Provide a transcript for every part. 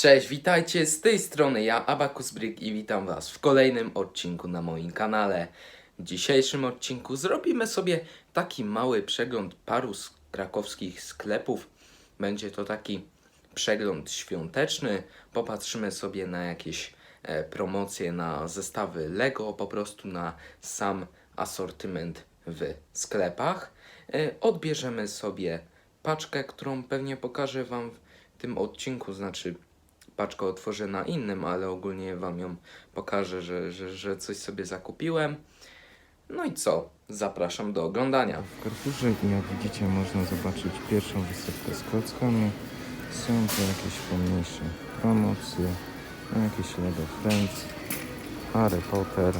Cześć, witajcie z tej strony ja, Abakus Brick i witam Was w kolejnym odcinku na moim kanale. W dzisiejszym odcinku zrobimy sobie taki mały przegląd paru krakowskich sklepów. Będzie to taki przegląd świąteczny. Popatrzymy sobie na jakieś e, promocje, na zestawy Lego, po prostu na sam asortyment w sklepach. E, odbierzemy sobie paczkę, którą pewnie pokażę Wam w tym odcinku, znaczy paczkę otworzę na innym, ale ogólnie Wam ją pokażę, że, że, że coś sobie zakupiłem. No i co? Zapraszam do oglądania. W Carrefourze, jak widzicie, można zobaczyć pierwszą wysypkę z klockami. Są to jakieś pomniejsze promocje, no jakieś Lego Friends, Harry Potter,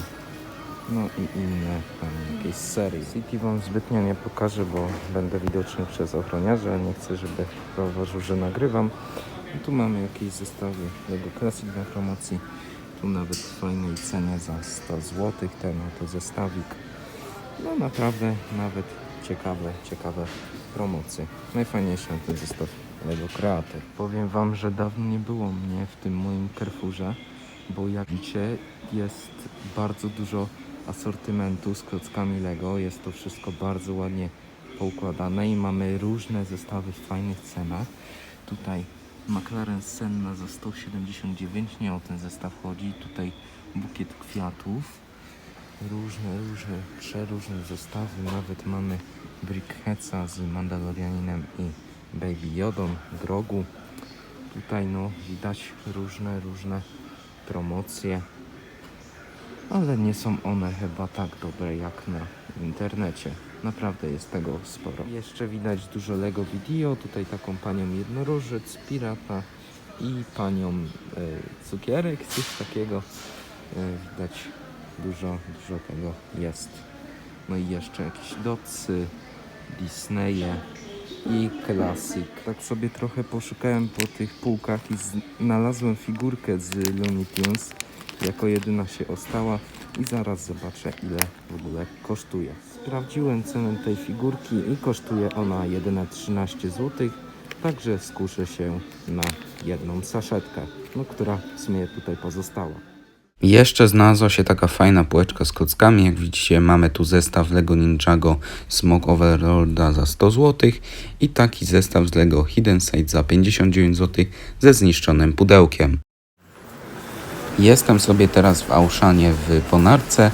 no i inne tam jakieś serie. City Wam zbytnio nie pokażę, bo będę widoczny przez ochroniarza, nie chcę, żeby zauważył, że nagrywam. Tu mamy jakieś zestawy Lego Classic na promocji. Tu nawet w fajnej cenie za 100 zł ten oto zestawik. No naprawdę nawet ciekawe, ciekawe promocje. Najfajniejszy ten zestaw Lego Creator. Powiem Wam, że dawno nie było mnie w tym moim Carrefourze, bo jak widzicie jest bardzo dużo asortymentu z klockami Lego. Jest to wszystko bardzo ładnie poukładane i mamy różne zestawy w fajnych cenach. Tutaj McLaren Senna za 179, nie o ten zestaw chodzi. Tutaj bukiet kwiatów różne, różne, przeróżne zestawy. Nawet mamy Brickheadsa z Mandalorianinem i Baby Yodą, Grogu. Tutaj no widać różne, różne promocje. Ale nie są one chyba tak dobre jak na internecie. Naprawdę jest tego sporo. Jeszcze widać dużo Lego Video. Tutaj taką panią jednorożec, pirata i panią e, cukierek, coś takiego. E, widać dużo, dużo tego jest. No i jeszcze jakieś docy, Disneye i Classic. Tak sobie trochę poszukałem po tych półkach i znalazłem figurkę z Looney Tunes. Jako jedyna się ostała i zaraz zobaczę ile w ogóle kosztuje. Sprawdziłem cenę tej figurki i kosztuje ona jedyne 13 zł. Także skuszę się na jedną saszetkę, no, która w sumie tutaj pozostała. Jeszcze znalazła się taka fajna półeczka z klockami. Jak widzicie, mamy tu zestaw Lego Ninjago Smog Overlorda za 100 zł i taki zestaw z Lego Hidden Side za 59 zł ze zniszczonym pudełkiem. Jestem sobie teraz w Auszanie w Ponarce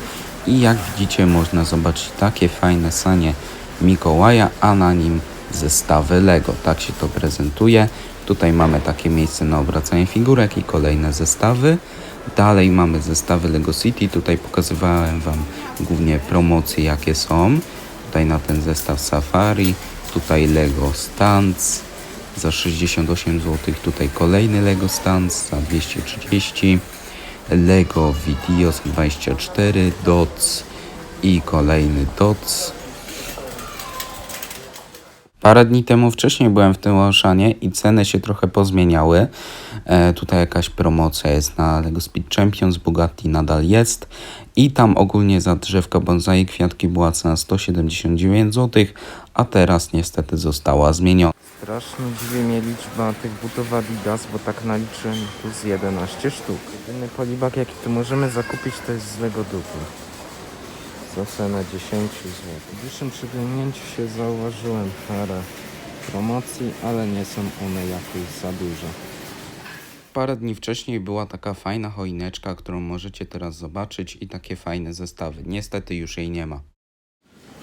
i jak widzicie można zobaczyć takie fajne sanie Mikołaja, a na nim zestawy Lego. Tak się to prezentuje. Tutaj mamy takie miejsce na obracanie figurek i kolejne zestawy. Dalej mamy zestawy Lego City. Tutaj pokazywałem Wam głównie promocje jakie są. Tutaj na ten zestaw Safari. Tutaj Lego Stands za 68 zł. Tutaj kolejny Lego Stands za 230 Lego Video za 24 Dots i kolejny Dots Parę dni temu wcześniej byłem w tym Auszanie i ceny się trochę pozmieniały. E, tutaj jakaś promocja jest na Lego Speed Champions, Bugatti nadal jest i tam ogólnie za drzewka bonsai kwiatki była cena 179 zł, a teraz niestety została zmieniona. Strasznie dziwi mnie liczba tych butów Adidas, bo tak naliczyłem tu z 11 sztuk. Jedyny polibak jaki tu możemy zakupić to jest z Lego Dupy. Za cenę 10 zł. W bliższym przyglądnięciu się zauważyłem parę promocji, ale nie są one jakoś za duże. Parę dni wcześniej była taka fajna choineczka, którą możecie teraz zobaczyć i takie fajne zestawy. Niestety już jej nie ma.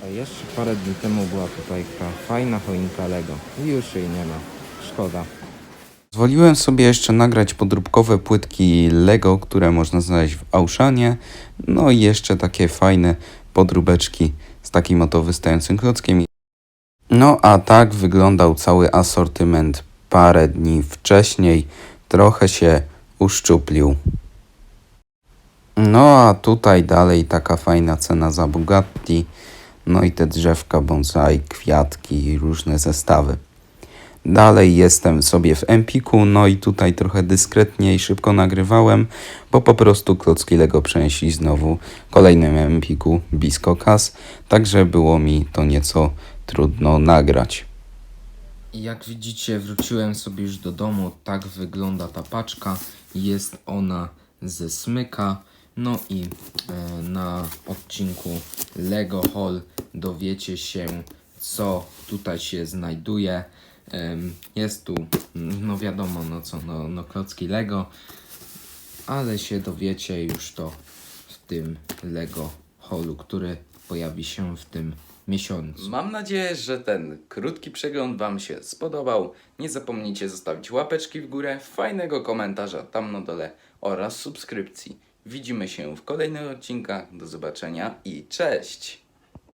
A jeszcze parę dni temu była tutaj ta fajna choinka Lego. Już jej nie ma. Szkoda. Pozwoliłem sobie jeszcze nagrać podróbkowe płytki Lego, które można znaleźć w Auszanie. No i jeszcze takie fajne podróbeczki z takim oto wystającym klockiem. No a tak wyglądał cały asortyment parę dni wcześniej. Trochę się uszczuplił. No a tutaj dalej taka fajna cena za Bugatti. No i te drzewka bonsai, kwiatki różne zestawy. Dalej jestem sobie w Empiku, no i tutaj trochę dyskretnie i szybko nagrywałem, bo po prostu klocki Lego przenieśli znowu kolejnym Empiku blisko kas, także było mi to nieco trudno nagrać. Jak widzicie, wróciłem sobie już do domu. Tak wygląda ta paczka. Jest ona ze smyka. No i e, na odcinku Lego Haul dowiecie się, co tutaj się znajduje. Jest tu, no wiadomo, no co, no, no klocki Lego, ale się dowiecie już to w tym Lego Haulu, który pojawi się w tym miesiącu. Mam nadzieję, że ten krótki przegląd Wam się spodobał. Nie zapomnijcie zostawić łapeczki w górę, fajnego komentarza tam na dole oraz subskrypcji. Widzimy się w kolejnych odcinkach. Do zobaczenia i cześć!